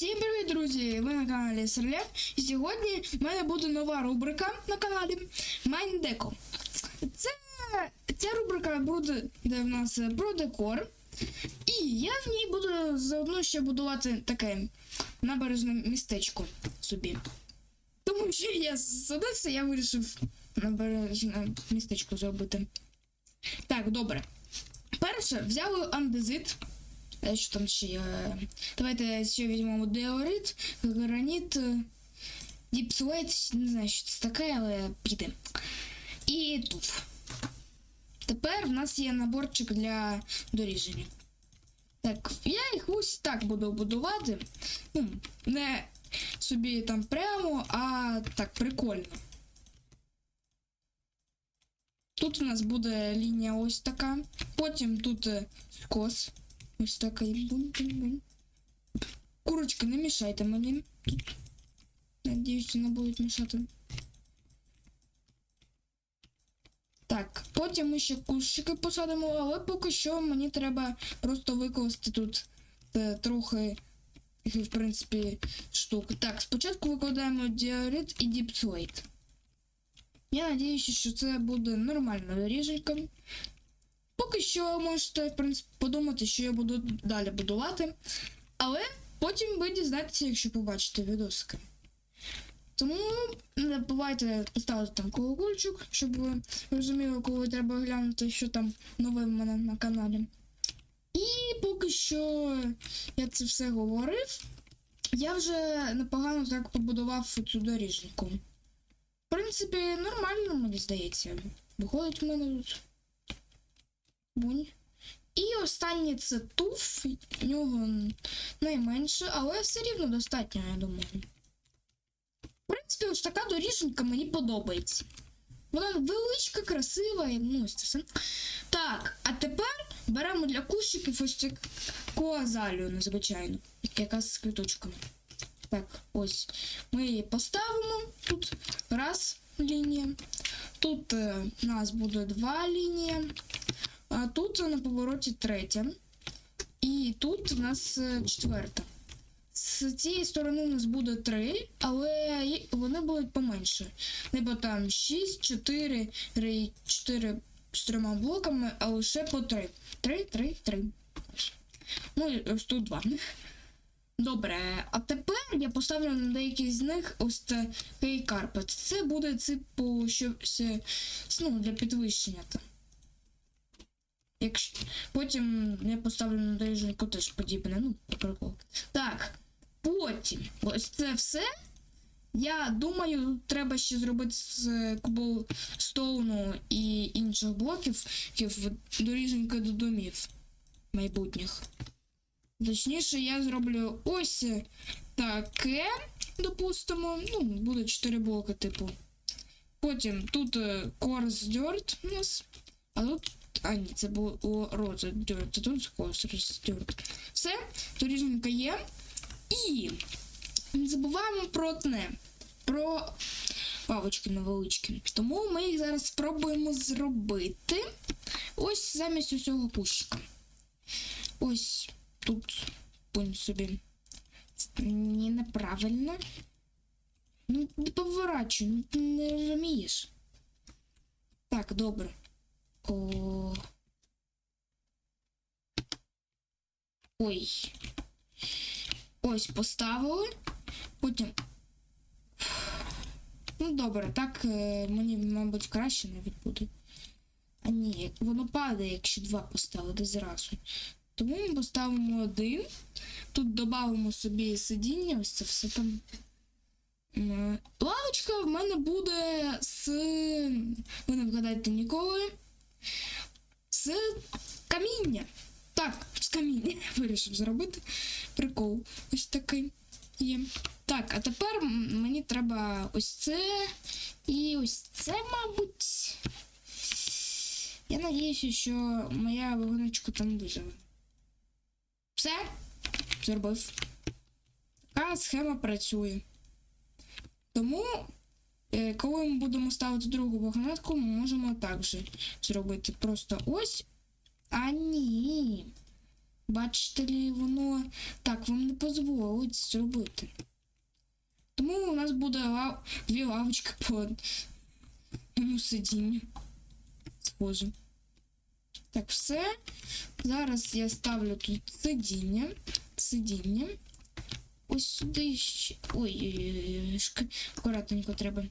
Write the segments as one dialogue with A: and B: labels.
A: Всім привіт, друзі! Ви на каналі Серлев. І сьогодні в мене буде нова рубрика на каналі Майндеко. Це ця рубрика буде де в нас про декор. І я в ній буду заодно ще будувати таке набережне містечко собі. Тому що я садився, я вирішив набережне містечко зробити. Так, добре. Перше, взяли андезит. Е, Що там ще є? Давайте ще візьмемо деорит, граніт, діпсуейт, не знаю, що це таке, але піде. І тут. Тепер в нас є наборчик для доріження. Так, я їх ось так буду будувати. Ну, не собі там прямо, а так прикольно. Тут у нас буде лінія ось така. Потім тут е, скос. Ось такий бунь-бунь-бунь. Курочки, не мішайте мені. Тут. Надіюсь, не будуть мішати. Так, потім ми ще кущики посадимо, але поки що мені треба просто викласти тут е, трохи, в принципі, штук. Так, спочатку викладаємо діорит і діпслейт. Я надіюся, що це буде нормальна доріженька. Поки що можете, в принципі, подумати, що я буду далі будувати. Але потім ви дізнаєтеся, якщо побачите відосики. Тому не забувайте поставити там колокольчик, щоб ви розуміли, коли треба глянути, що там нове в мене на каналі. І поки що я це все говорив, я вже непогано так побудував цю доріженьку. В принципі, нормально, мені здається. Виходить в мене тут. Бунь. І останнє це туф. В нього найменше, але все рівно достатньо, я думаю. В принципі, ось така доріженька мені подобається. Вона величка, красива, і ну ось це все. Так, а тепер беремо для кущиків ось таку азалію незвичайну, яка з квіточками. Так, ось. Ми її поставимо. Тут раз лінія. Тут е, у нас буде два лінія. Тут на повороті третя. І тут у нас е, четверта. З цієї сторони у нас буде три, але вони будуть поменше. Ніби там 6, 4, 4 з трьома блоками, а лише по 3. 3, 3, 3. Ну, і ось тут два. Добре, а тепер я поставлю на деякі з них ось такий карпет. Це буде типу щось ну, для підвищення. Там. Якщо потім я поставлю на доріженьку теж подібне, ну, по приколу. Так, потім ось це все. Я думаю, треба ще зробити з кублстоуну і інших блоків яких доріженьки до домів майбутніх. Точніше, я зроблю ось таке, допустимо. Ну, буде 4 блоки, типу. Потім тут е, Coarse Dirt у нас. А тут. А, ні, це було Rose Dirt, а тут Coarse Dirt. Все, доріженька є. І не забуваємо про одне. Про павочки невеличкі. Тому ми їх зараз спробуємо зробити. Ось замість усього кущика. Ось тут пунь собі. Ні, неправильно. Ну, поворачуй, ну ти не розумієш. Так, добре. О. Ой. Ось поставили. Потім. Ну, добре, так е, мені, мабуть, краще навіть буде. А ні, воно падає, якщо два поставити зразу. Тому ми поставимо один. Тут додамо собі сидіння, ось це все там. Лавочка в мене буде з. Ви не вгадаєте ніколи. З каміння. Так, з каміння вирішив зробити. Прикол. Ось такий є. Так, а тепер мені треба ось це. І ось це, мабуть. Я надіюся, що моя вагоночка там виживе. Все, зробив. Така схема працює. Тому, коли ми будемо ставити другу вагонетку, ми можемо так же зробити. Просто ось. А ні. Бачите ли, воно так вам не дозволить зробити. Тому у нас буде лав... дві лавочки по моєму сидінню. Схоже. Так, все. Зараз я ставлю тут сидіння. Сидіння. Ось сюди ще. Ой, акуратненько треба.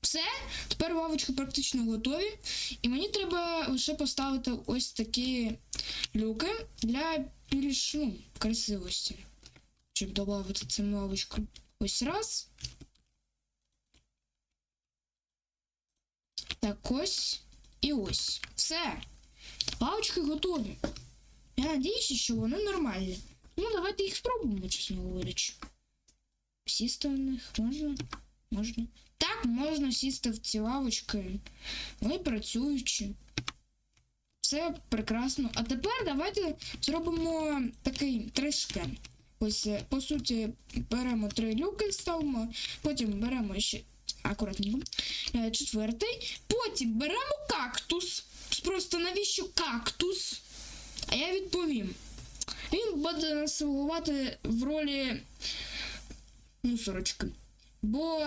A: Все, тепер лавочки практично готові. І мені треба лише поставити ось такі люки для більш ну, красивості. Щоб додати цим лавочкам. Ось раз. Так, ось і ось. Все. Лавочки готові. Я надіюся, що вони нормальні. Ну, давайте їх спробуємо, чесно говорячи. Сісти в них можна? Можна. Так, можна сісти в ці лавочки. Вони працюючі. Все прекрасно. А тепер давайте зробимо такий трішки. Ось, е, по суті, беремо три люки, ставимо, потім беремо ще акуратненько. е, Четвертий. Потім беремо кактус. Просто навіщо кактус? А я відповім. Він буде нас слугувати в ролі мусорочки. Бо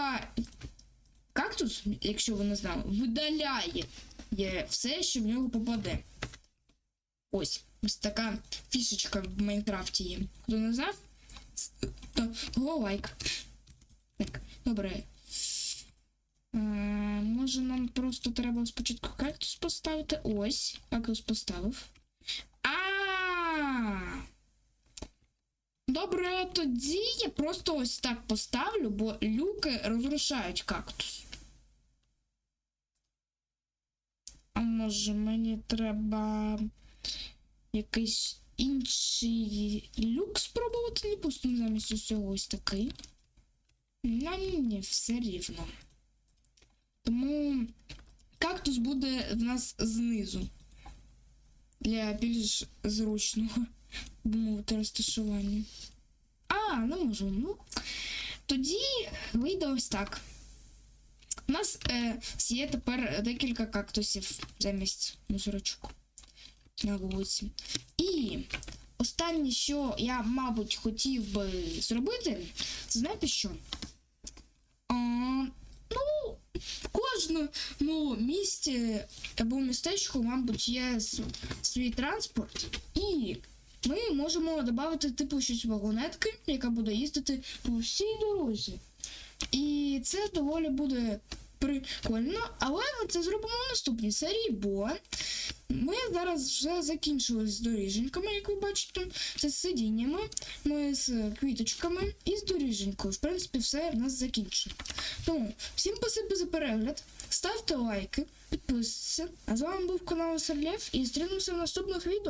A: кактус, якщо ви не знали, видаляє все, що в нього попаде. Ось, ось така фішечка в Майнкрафті є. Хто не знав, то лайк. Так, добре. Е, може нам просто треба спочатку кактус поставити. Ось, кактус поставив. А. Добре, тоді я просто ось так поставлю, бо люки розрушають кактус. А може мені треба якийсь інший люк спробувати, не пустимо замість усього ось такий. На ні, все рівно. Тому кактус буде в нас знизу. Для більш зручного мовити розташування. А, не можу. Ну, тоді вийде ось так. У нас е, є тепер декілька кактусів замість мусорочок на вулиці. І останнє, що я, мабуть, хотів би зробити, це знаєте що? А, ну, в кожному місті або містечку, мабуть, є свій транспорт. І ми можемо додати типу щось вагонетки, яка буде їздити по всій дорозі. І це доволі буде прикольно, але ми це зробимо в наступній серії, бо ми зараз вже закінчили з доріженьками, як ви бачите, це з сидіннями, ми з квіточками і з доріженькою. В принципі, все в нас закінчено. Тому всім спасибі за перегляд, ставте лайки, підписуйтесь. А з вами був канал Серлєв і зустрінемося в наступних відео.